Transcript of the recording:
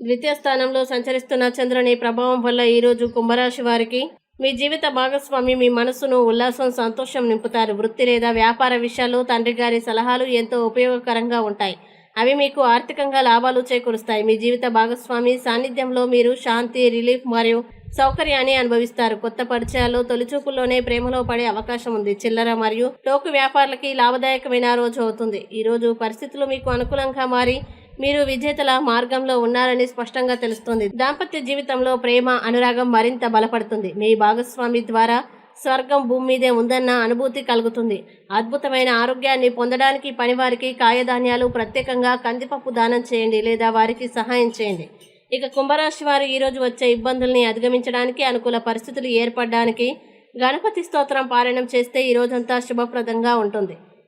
ద్వితీయ స్థానంలో సంచరిస్తున్న చంద్రుని ప్రభావం వల్ల ఈరోజు కుంభరాశి వారికి మీ జీవిత భాగస్వామి మీ మనసును ఉల్లాసం సంతోషం నింపుతారు. వృత్తి లేదా వ్యాపార విషయాలు తండ్రి గారి సలహాలు ఎంతో ఉపయోగకరంగా ఉంటాయి. అవి మీకు ఆర్థికంగా లాభాలు చేకూరుస్తాయి. మీ జీవిత భాగస్వామి సాన్నిధ్యంలో మీరు శాంతి రిలీఫ్ మరియు సౌకర్యాన్ని అనుభవిస్తారు. కొత్త పరిచయాలు తొలిచూపుల్లోనే ప్రేమలో పడే అవకాశం ఉంది. చిల్లర మరియు టోకు వ్యాపారులకి లాభదాయకమైన రోజు అవుతుంది. ఈ రోజు పరిస్థితులు మీకు అనుకూలంగా మారి మీరు విజేతల మార్గంలో ఉన్నారని స్పష్టంగా తెలుస్తుంది. దాంపత్య జీవితంలో ప్రేమ అనురాగం మరింత బలపడుతుంది. మీ భాగస్వామి ద్వారా స్వర్గం భూమి మీదే ఉందన్న అనుభూతి కలుగుతుంది. అద్భుతమైన ఆరోగ్యాన్ని పొందడానికి పనివారికి కాయధాన్యాలు ప్రత్యేకంగా కందిపప్పు దానం చేయండి లేదా వారికి సహాయం చేయండి. ఇక కుంభరాశి వారు ఈరోజు వచ్చే ఇబ్బందుల్ని అధిగమించడానికి అనుకూల పరిస్థితులు ఏర్పడడానికి గణపతి స్తోత్రం పారాయణం చేస్తే ఈ రోజంతా శుభప్రదంగా ఉంటుంది.